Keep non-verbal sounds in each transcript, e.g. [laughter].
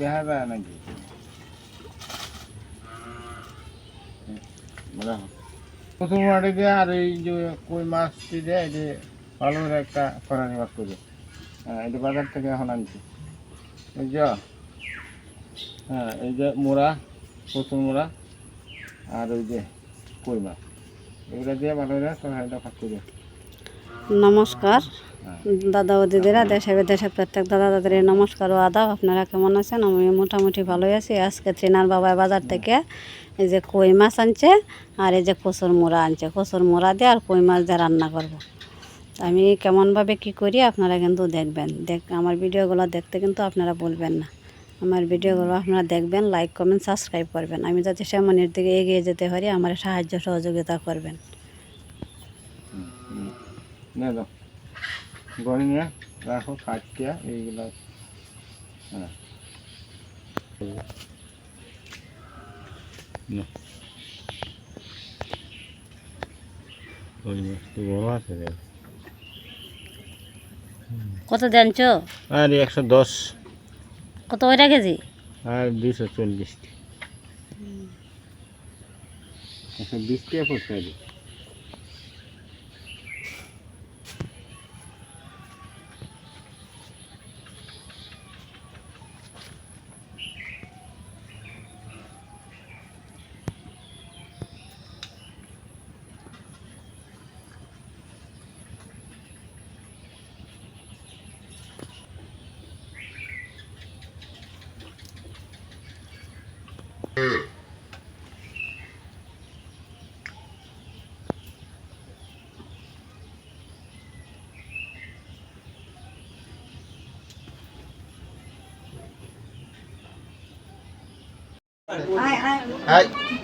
দেখা যায় নাকি? প্রথম মাটি দিয়ে আর এই যে কই মাছটি দিয়ে যে ভালো করে একটা ফরানি মাছ করে। হ্যাঁ এটা বাজার থেকে এখন আনছি। বুঝছ হ্যাঁ এই যে মোড়া, প্রথম মোড়া, আর ওই যে কই মাছ। এগুলো দিয়ে ভালো করে তরকারিটা ফাঁক করে। নমস্কার। দাদা ও দিদিরা দেশে বিদেশে প্রত্যেক দাদা দাদির নমস্কার ও আদাব। আপনারা কেমন আছেন? আমি মোটামুটি ভালোই আছি। আজকে ট্রেনার বাবার বাজার থেকে এই যে কই মাছ আনছে আর এই যে কচুর মোড়া আনছে। কচুর মোড়া দিয়ে আর কই মাছ দিয়ে রান্না করব। আমি কেমনভাবে কি করি আপনারা কিন্তু দেখবেন। দেখ, আমার ভিডিওগুলো দেখতে কিন্তু আপনারা বলবেন না। আমার ভিডিওগুলো আপনারা দেখবেন লাইক কমেন্ট সাবস্ক্রাইব করবেন। আমি যাতে সেমনের দিকে এগিয়ে যেতে পারি, আমার সাহায্য সহযোগিতা করবেন। দাও গড়ি নিয়ে রাখো কাটিয়া এইগুলো। হ্যাঁ। কত দেনছো আর একশো দশ। কত ওইটা কেজি? আর দুশো চল্লিশ একশো বিশ টাকা পড়ছে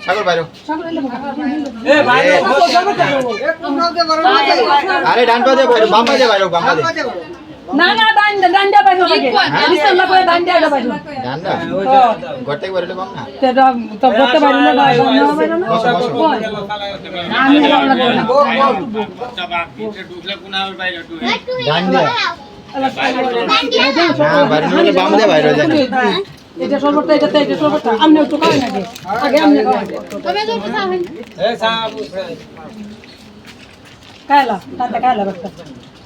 সাগর বাইরো। আরে ডান পা দিয়ে বাইরো বাম পা দিয়ে বাইরো বাম পা দিয়ে না না দান দান্ডা বাইরে লাগে। বিসমিল্লাহ করে দান্ডা আগে বাইরে ডান্ডা ঘর থেকে বাইরলে না? তেটা তো করতে পারি না বাইরে না বাইরে না বসো। বসো আমি রান্না করি না। ডান দিয়ে না বাইরে বাম দিয়ে বাইরে যায় এটা সর্বটা এটা এটা সর্বটা আমনে একটু খাই নাকি আগে আমনে কায়লা তাতে কায়লা বাচ্চা ওটা কিনো তো না কাইলাট না বাড়তে গাইতে কিনো তো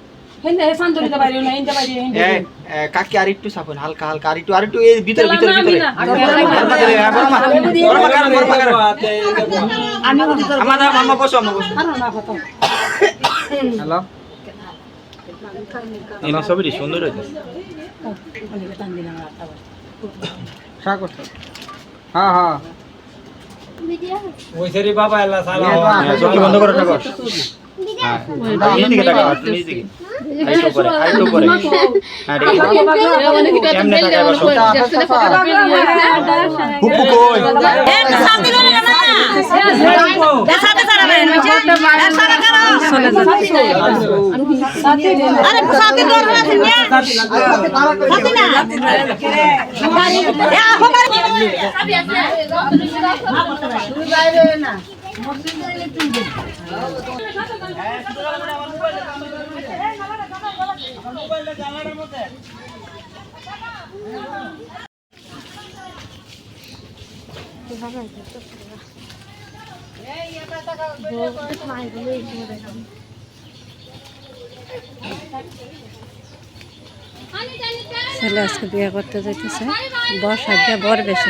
বই তো হেন্দে সান্দরিতে বাইরে না হেন্দে বাইরে। হেন্দে কাকি আর একটু সাপন হালকা হালকা আর একটু আর একটু এই ভিতরে ভিতরে ভিতরে। আমাদের মামা বসো মামা বসো। হ্যালো। এই ছবিটি সুন্দর হয়েছে। হ্যাঁ হ্যাঁ। বন্ধ হ্যাঁ নিচে টাকা নিচে আইটো করে টাকা কই ছেলে আজকে বিয়ে করতে যাইতেছে। বর সাজ্জা বর বেশি।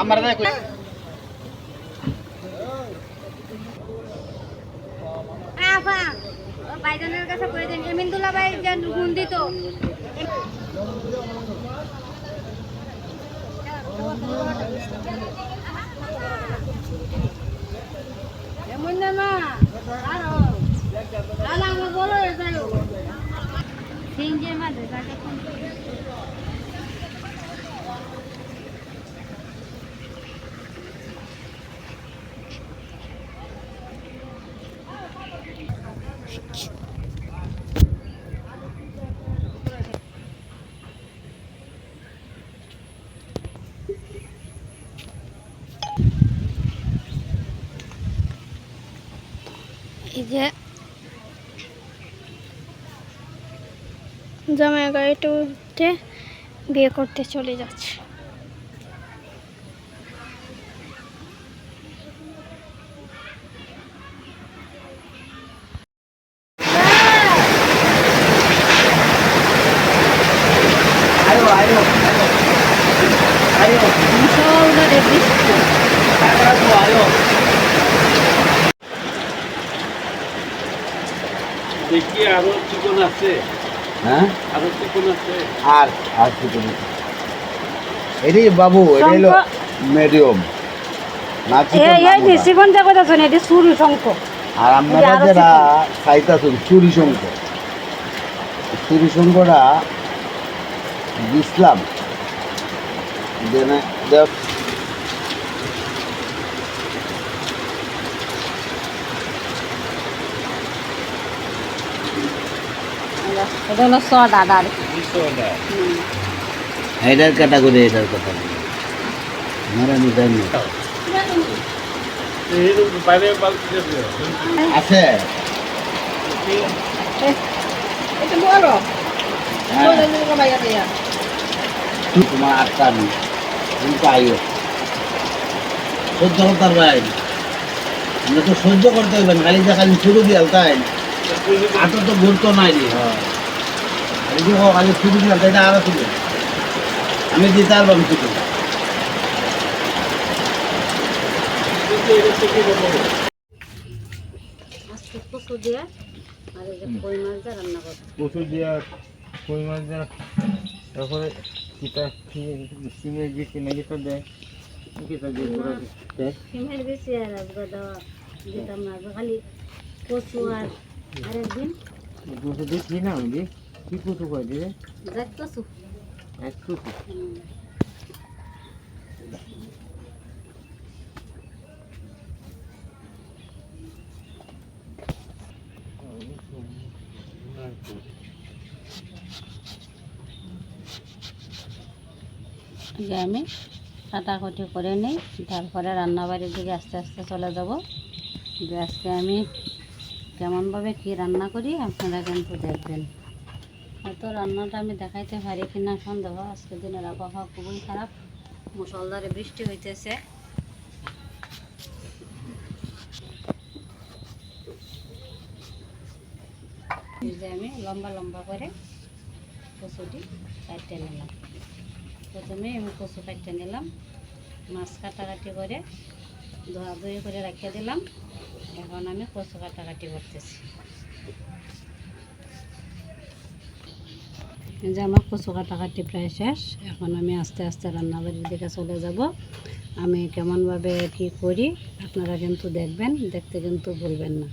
আমার দেখ। আফা বাইজানের কাছে করে দিন? এমিনদুল্লাহ ভাই যে গুণ দিত। এমন না না আরও লালা আমার বলো যাও সিঙ্গের মাঝে তাকে এই জামাই গাড়িটা উঠে বিয়ে করতে চলে যাচ্ছে। দেখি আরও চিকন আছে। হ্যাঁ? আরও চিকন আছে। আর আর কি এটি বাবু এটি হলো মিডিয়াম না চিকন এই না এই মোটা। নিশিগঞ্জ কথা এটি সুরি শঙ্খ। আর আপনারা যারা চাইতাছেন চুরি শঙ্খ। চুরি শঙ্খটা দিছিলাম দেনে এটা হলো সদা ডাল এটার ক্যাটাগরি এটার কথা। মারা নিতাম এইরকম বাইরে বালতি আছে? আছে এটা বড়। হ্যাঁ। দিয়া তোমার আটটা তুমি আইও। সহ্য করতে পারবেন আমরা তো সহ্য করতে হইবেন খালি যে খালি শুরু দিয়ে তাই আটো তো গুরুত্ব নাই। রে খালি যে ও খালি শুরু দিয়ে এটা আরও শুরু আমি দিতে পারব আমি শুরু আজকে কচু দিয়ে আর এই যে কই মাছ দিয়ে তারপরে কিতা সিমের যে কিনে কিতা দেয়। কিতা দিয়ে সিমের বেশি আর আজকে দেওয়া দিতাম না খালি কচু আর আরেকদিন কচু দেখি না বুঝি কি কচু দেখ কচু এক কচু যে আমি কাটাকুটি করে নিই তারপরে রান্নাবাড়ির দিকে আস্তে আস্তে চলে যাব। যে আজকে আমি কেমনভাবে কী রান্না করি আপনারা কিন্তু দেখবেন। হয়তো রান্নাটা আমি দেখাইতে পারি কিনা সন্দেহ। আজকে দিনের আবহাওয়া খুবই খারাপ। মুসলধারে বৃষ্টি হইতেছে। আমি লম্বা লম্বা করে কচুটি কাটতে নিলাম। প্রথমে আমি কচু কাটতে নিলাম। মাছ কাটাকাটি করে ধোয়াধুয়ি করে রাখিয়ে দিলাম। এখন আমি কচু কাটাকাটি করতেছি। যে আমার কচু কাটাকাটি প্রায় শেষ, এখন আমি আস্তে আস্তে রান্নাবাড়ির দিকে চলে যাব। আমি কেমনভাবে কি করি, আপনারা কিন্তু দেখবেন, দেখতে কিন্তু ভুলবেন না।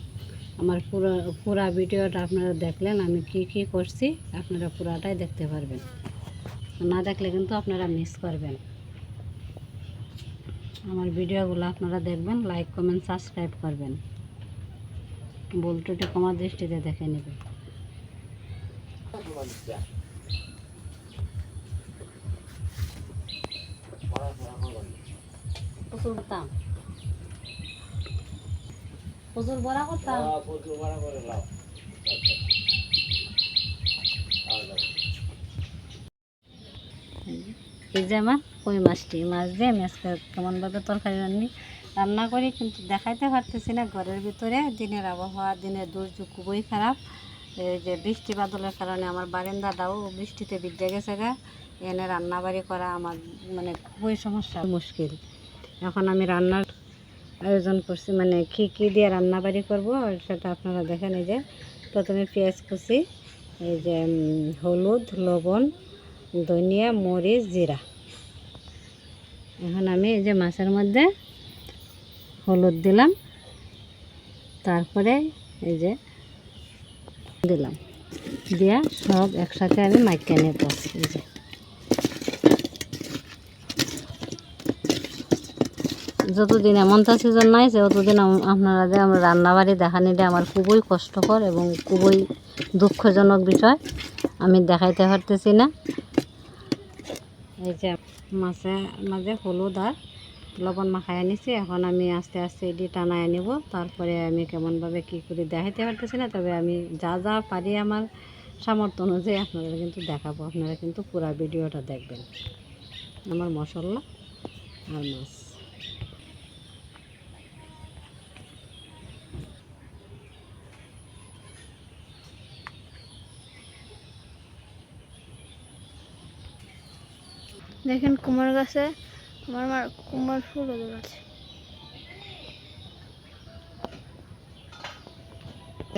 আমার পুরো, পুরা ভিডিওটা আপনারা দেখলেন, আমি কি কি করছি, আপনারা পুরাটাই দেখতে পারবেন। না দেখলে কিন্তু আপনারা মিস করবেন। আমার ভিডিওগুলো আপনারা দেখবেন লাইক কমেন্ট সাবস্ক্রাইব করবেন। ভুল কমার দৃষ্টিতে দেখে নেবেন। প্রচুর করতাম। প্রচুর বড়া করতাম। এই যে আমার কই মাছটি? মাছ দিয়ে মাছকে কেমনভাবে তরকারি রান্নি? রান্না করি কিন্তু দেখাইতে পারতেছি না। ঘরের ভিতরে দিনের আবহাওয়া দিনের দুর্যোগ খুবই খারাপ। এই যে বৃষ্টি বাদলের কারণে আমার বারান্দাটাও বৃষ্টিতে ভিজে গেছে গা। এনে রান্না বাড়ি করা আমার মানে খুবই সমস্যা। মুশকিল। এখন আমি রান্নার আয়োজন করছি মানে কী কী দিয়ে রান্না বাড়ি করব সেটা আপনারা দেখেন এই যে, প্রথমে পেঁয়াজ কুচি, এই যে হলুদ, লবণ, ধনিয়া, মরিচ, জিরা। এখন আমি এই যে মাছের মধ্যে হলুদ দিলাম, তারপরে এই যে দিলাম। দিয়া সব একসাথে আমি মাইকে নেব এই যে। যতদিন এমনটা সিজন নাই ততদিন আপনারা যে আমার রান্নাবাড়ি দেখা নিলে আমার খুবই কষ্টকর এবং খুবই দুঃখজনক বিষয়। আমি দেখাইতে পারতেছি না। এই যে মাছে, মাঝে হলুদ আর লবণ মাখাই আনিছি। এখন আমি আস্তে আস্তে এটি টানাই আনিব তারপরে আমি কেমনভাবে কী করে দেখাইতে পারতেছি না, তবে আমি যা যা পারি আমার সামর্থ্য অনুযায়ী আপনারা কিন্তু দেখাবো। আপনারা কিন্তু পুরা ভিডিওটা দেখবেন। আমার মশলা আর মাছ। দেখেন কুমার গাছে আমার মার কুমার ফুল ওদের আছে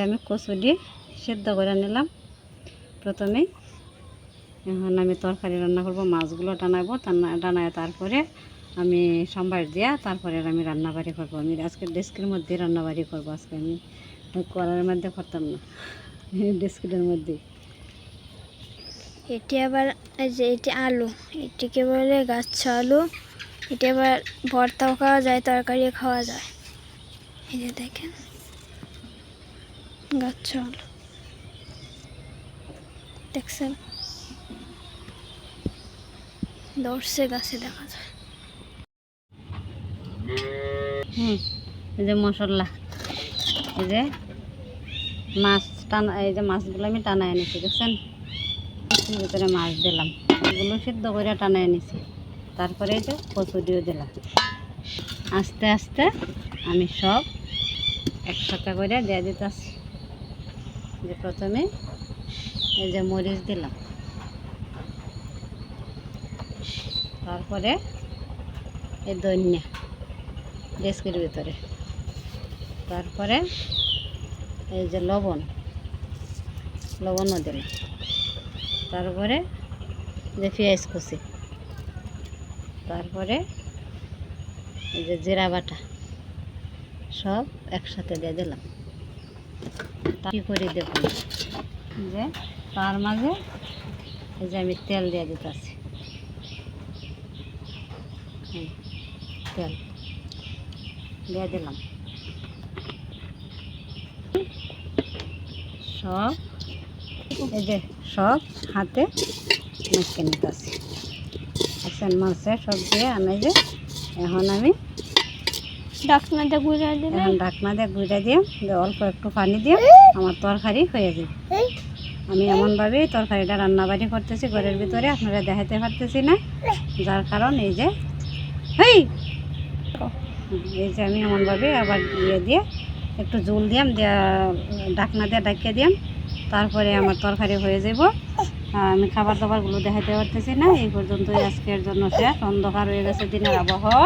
আমি কচুরি সেদ্ধ করে নিলাম প্রথমে। এখন আমি তরকারি রান্না করব, মাছগুলো টানাবো, টানা টানায় তারপরে আমি সম্বার দিয়া তারপরে আমি রান্নাবাড়ি করব। আমি আজকে ডেস্কের মধ্যে রান্নাবাড়ি করব, আজকে আমি করার মধ্যে করতাম না। [laughs] ডেস্কের মধ্যে। এটি আবার যে এটি আলু, এটিকে বলে গাছ আলু। এটি আবার ভর্তাও খাওয়া যায়, তরকারিও খাওয়া যায়। এই যে দেখেন, গাছ আলু। দেখছেন? দর্শে গাছে দেখা যায়। হুম, এই যে মশলা। এই যে মাছ টানা, এই যে মাছগুলো আমি টানায় এনেছি, দেখছেন? এর ভিতরে মাছ দিলাম। এগুলো সিদ্ধ করে টানায় এনেছি তারপরে এই যে কচুরিও দিলাম। আস্তে আস্তে আমি সব একসাথে করে দিয়ে দিতেছি। যে প্রথমে এই যে মরিচ দিলাম। তারপরে এই ধনিয়া ডেস্কের ভিতরে। তারপরে এই যে লবণ, লবণও দিলাম। তারপরে যে পেঁয়াজ কুচি। তারপরে এই যে জিরা বাটা, সব একসাথে দিয়ে দিলাম। কী করে দেব যে তার মাঝে এই যে আমি তেল দিয়ে দিতেছি। তেল দিয়ে দিলাম। সব এই যে সব হাতে মেখে নিতেছি। আছেন মাছে সব দিয়ে আমি যে এখন আমি ডাকনাটা ঘুরে দিলে? এখন ঢাকনা দিয়ে গুঁড়া দিয়ে দিয়ে অল্প একটু পানি দিয়ে আমার তরকারি হয়ে যাবে। আমি এমনভাবেই তরকারিটা রান্নাবাড়ি করতেছি ঘরের ভিতরে আপনারা দেখাতে পারতেছি না যার কারণ এই যে হেই! এই যে আমি এমনভাবে আবার ইয়ে দিয়ে একটু জল দিয়াম দিয়া ঢাকনা দিয়ে ডাকিয়ে দিয়াম। তারপরে আমার তরকারি হয়ে যাব। আমি খাবার দাবারগুলো দেখাতে পারতেছি না এই পর্যন্তই আজকের জন্য শেষ। অন্ধকার হয়ে গেছে দিনের আবহাওয়া।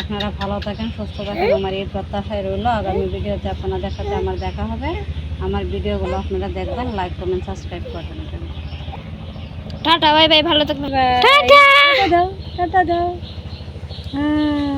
আপনারা ভালো থাকেন সুস্থ থাকেন। আমার এই প্রত্যাশায় রইল। আগামী ভিডিওতে আপনাদের সাথে আমার দেখা হবে। আমার ভিডিওগুলো আপনারা দেখবেন লাইক কমেন্ট সাবস্ক্রাইব করবেন টাটা বাই বাই ভালো থাকবেন। টাটা দাও টাটা দাও। হ্যাঁ।